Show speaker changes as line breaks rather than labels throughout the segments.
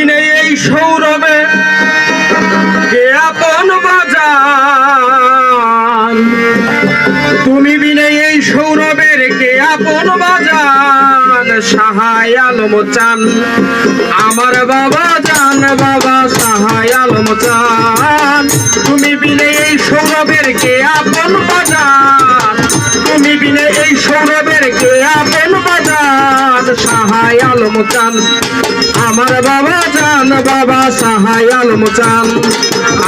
বিনে এই সৌরভে কে আপন বাজান? তুমি বিনে এই সৌরভের কে আপন বাজান? সাহায় আলম চান, আমার বাবা জান, বাবা সাহায় আলম চান। তুমি বিনে এই সৌরভের কে আপন বাজান? তুমি বিনে এই সৌরভের কে আপন বাজান সাহায় আলম চান। আমার বাবা জান, বাবা সাহায় আলম চান।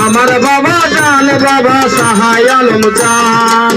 আমার বাবা জান, বাবা সাহায় আলম চান।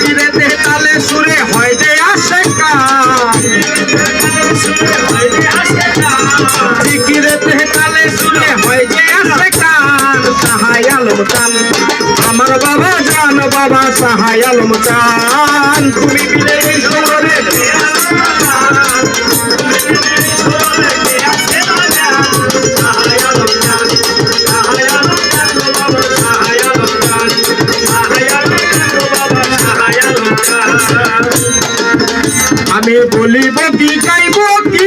কিরেতে তালে সুরে হয় যে আসে কাজ জিকিরেতে কালে শুনে হয় যে আসে কান আমার বাবা জান, বাবা সাহায় আলম চান। তুমি বিলে আমি বলিব কি গাইব, কি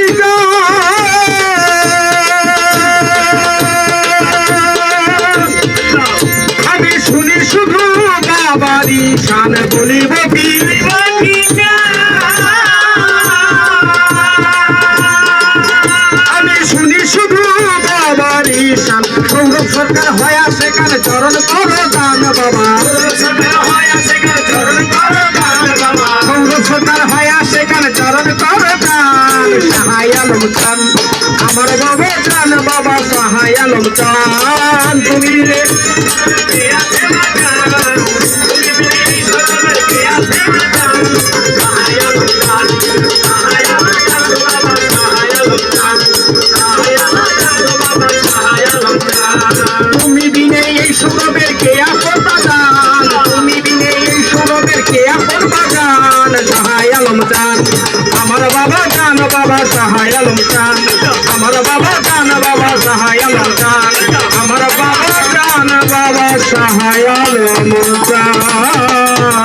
আমি শুনি শুধু বাবারি শান, বলিব কি আমি শুনি শুধু বাবারি শান সৌরভ চরণ করো দান বাবা। সরকার হয় চরণ করো দান সাহায় আলম আমার গবে চান বাবা সাহায় আলম চান। তুমি আমার বাবা চান বাবা সহায় চান। আমার বাবা চান বাবা সহায় চান।